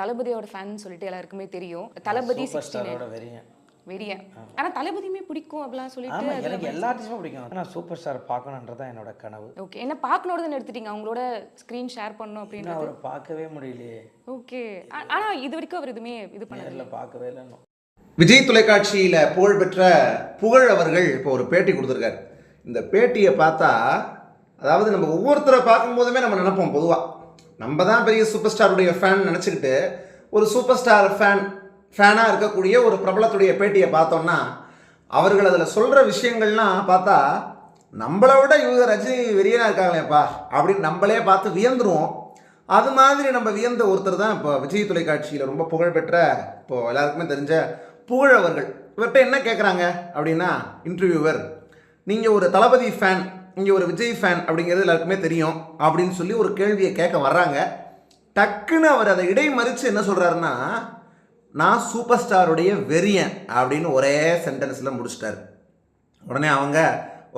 தளபதியோட ஃபேன் சொல்லிட்டு எல்லாருக்குமே தெரியும். தளபதி வெறியன். வெறியன். ஆனா தளபதியுமே பிடிக்கும் அப்படிலாம் சொல்லிட்டு எனக்கு எல்லா ஆர்டிஸ்டும் பிடிக்கும். ஆனால் சூப்பர் ஸ்டார் பார்க்கணுன்றது தான் என்னோட கனவு. ஓகே என்ன பார்க்கணுன்னு எடுத்துட்டீங்க? அவங்களோட ஸ்க்ரீன் ஷேர் பண்ணணும் அப்படின்றது? அவரை பார்க்கவே முடியலையே. ஓகே ஆனா இது வரைக்கும் அவர் எதுவுமே இது பண்ணல. பார்க்கவே இல்லை இன்னும். விஜய் தொலைக்காட்சியில் புகழ்பெற்ற புகழ் அவர்கள் இப்போ ஒரு பேட்டி கொடுத்துருக்காரு. இந்த பேட்டியை பார்த்தா அதாவது நம்ம ஒவ்வொருத்தரை பார்க்கும்போதுமே நம்ம நினைப்போம் பொதுவாக நம்ம தான் பெரிய சூப்பர் ஸ்டாருடைய ஃபேன் நினச்சிக்கிட்டு ஒரு சூப்பர் ஸ்டார் ஃபேன் ஃபேனாக இருக்கக்கூடிய ஒரு பிரபலத்துடைய பேட்டியை பார்த்தோம்னா அவர்கள் அதில் சொல்கிற விஷயங்கள்லாம் பார்த்தா நம்மளை விட இவங்க ரஜினி வெறியனாக இருக்காங்களேப்பா அப்படின்னு நம்மளே பார்த்து வியந்துருவோம். அது மாதிரி நம்ம வியந்த ஒருத்தர் தான் இப்போ விஜய் தொலைக்காட்சியில் ரொம்ப புகழ்பெற்ற இப்போது எல்லாருக்குமே தெரிஞ்ச புகழ் அவர்கள். இவர்கிட்ட என்ன கேட்குறாங்க அப்படின்னா இன்டர்வியூவர் நீங்கள் ஒரு தளபதி ஃபேன் இங்கே ஒரு விஜய் ஃபேன் அப்படிங்கிறது எல்லாருக்குமே தெரியும் அப்படின்னு சொல்லி ஒரு கேள்வியை கேட்க வர்றாங்க. டக்குன்னு அவர் அதை இடைமறித்து என்ன சொல்கிறாருன்னா நான் சூப்பர் ஸ்டாருடைய வெறியன் அப்படின்னு ஒரே சென்டென்ஸில் முடிச்சிட்டாரு. உடனே அவங்க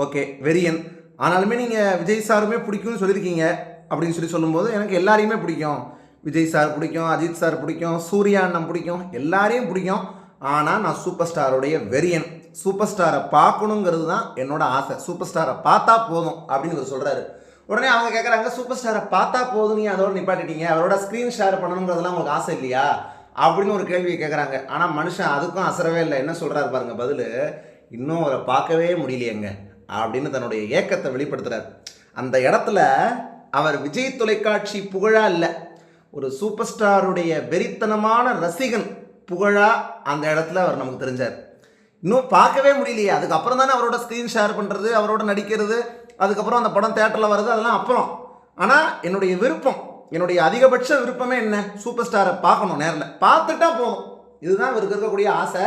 ஓகே வெறியன். ஆனாலுமே நீங்கள் விஜய் சாருமே பிடிக்கும்னு சொல்லியிருக்கீங்க அப்படின்னு சொல்லி சொல்லும்போது எனக்கு எல்லாரையுமே பிடிக்கும். விஜய் சார் பிடிக்கும் அஜித் சார் பிடிக்கும் சூர்யா அண்ணன் பிடிக்கும் எல்லாரையும் பிடிக்கும். ஆனால் நான் சூப்பர் ஸ்டாருடைய வெறியன். சூப்பர் ஸ்டாரை பார்க்கணுங்கிறது தான் என்னோட ஆசை. சூப்பர் ஸ்டாரை பார்த்தா போதும் அப்படின்னு இவர் சொல்கிறாரு உடனே அவங்க கேட்குறாங்க சூப்பர் ஸ்டாரை பார்த்தா போதும் நீ அதோட நிப்பாட்டிட்டீங்க. அவரோட ஸ்க்ரீன் ஷேர் பண்ணணுங்கிறதுலாம் உங்களுக்கு ஆசை இல்லையா? அப்படின்னு ஒரு கேள்வியை கேட்குறாங்க ஆனால் மனுஷன் அதுக்கும் அசரவே இல்லை. என்ன சொல்கிறாரு பாருங்க பதில் இன்னும் அவரை பார்க்கவே முடியலையேங்க அப்படின்னு தன்னுடைய ஏக்கத்தை வெளிப்படுத்துறார். அந்த இடத்துல அவர் விஜய் தொலைக்காட்சி புகழா இல்லை. ஒரு சூப்பர் ஸ்டாருடைய வெறித்தனமான ரசிகன் புகழா அந்த இடத்துல அவர் நமக்கு தெரிஞ்சார். இன்னும் பார்க்கவே முடியலையே. அதுக்கப்புறம் தானே அவரோட ஸ்க்ரீன் ஷேர் பண்ணுறது அவரோட நடிக்கிறது அதுக்கப்புறம் அந்த படம் தேட்டரில் வருது அதெல்லாம் அப்புறம் ஆனால் என்னுடைய விருப்பம் என்னுடைய அதிகபட்ச விருப்பமே என்ன? சூப்பர் ஸ்டாரை பார்க்கணும் நேரில். பார்த்துட்டா போதும். இதுதான் இவருக்கு இருக்கக்கூடிய ஆசை.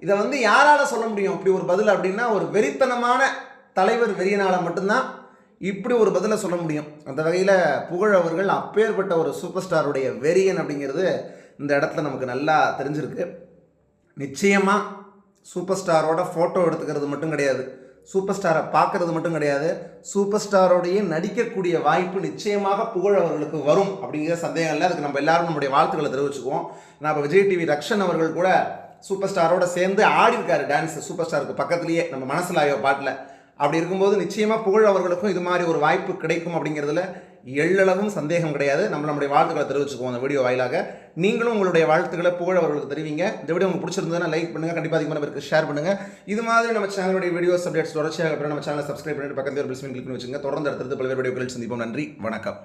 இதை வந்து யாரால் சொல்ல முடியும்? இப்படி ஒரு பதில் அப்படின்னா ஒரு வெறித்தனமான தலைவர் வெறியனால் மட்டும்தான் இப்படி ஒரு பதிலை சொல்ல முடியும். அந்த வகையில் புகழ் அவர்கள் அப்பேற்பட்ட ஒரு சூப்பர் ஸ்டாருடைய வெறியன் அப்படிங்கிறது இந்த இடத்துல நமக்கு நல்லா தெரிஞ்சிருக்கு. நிச்சயமாக சூப்பர் ஸ்டாரோட ஃபோட்டோ எடுத்துக்கிறது மட்டும் கிடையாது. சூப்பர் ஸ்டாரை பார்க்கறது மட்டும் கிடையாது. சூப்பர் ஸ்டாரோடையே நடிக்கக்கூடிய வாய்ப்பு நிச்சயமாக புகழ் அவர்களுக்கு வரும் அப்படிங்கிற சந்தேகம் இல்லை. அதுக்கு நம்ம எல்லாரும் நம்முடைய வாழ்த்துக்களை தெரிவிச்சுக்குவோம். நான் இப்போ விஜய் டிவி ரக்ஷன் அவர்கள் கூட சூப்பர் ஸ்டாரோட சேர்ந்து ஆடி இருக்காரு டான்ஸ் சூப்பர் ஸ்டாருக்கு பக்கத்துலேயே நம்ம மனசில் ஆயோ பாட்டில். அப்படி இருக்கும்போது நிச்சயமாக புகழ் அவர்களுக்கும் இது மாதிரி ஒரு வாய்ப்பு கிடைக்கும் அப்படிங்கிறதுல எள்ளளவும் சந்தேகம் கிடையாது. நம்ம நம்முடைய வாழ்த்துக்களை தெரிவிச்சுக்குவோம் அந்த வீடியோ வாயிலாக. நீங்களும் உங்களுடைய வாழ்த்துக்களை புகழ் அவர்களுக்கு தெரிவிங்க. இந்த வீடியோ உங்களுக்கு பிடிச்சிருந்ததுன்னா லைக் பண்ணுங்கள் கண்டிப்பாக அதிகமான பேருக்கு ஷேர் பண்ணுங்கள் இது மாதிரி நம்ம சேனலுடைய வீடியோஸ் அப்டேட்ஸ் தொடர்ச்சியாக அப்புறம் நம்ம சேனலை சப்ஸ்கிரைப் பண்ணிட்டு பக்கத்தில் ஒரு பில்ஸ் கிளிக் பண்ணி வச்சுங்க தொடர்ந்து அடுத்தது பல்வேறு வீடியோக்களில் சந்திப்போம். நன்றி. வணக்கம்.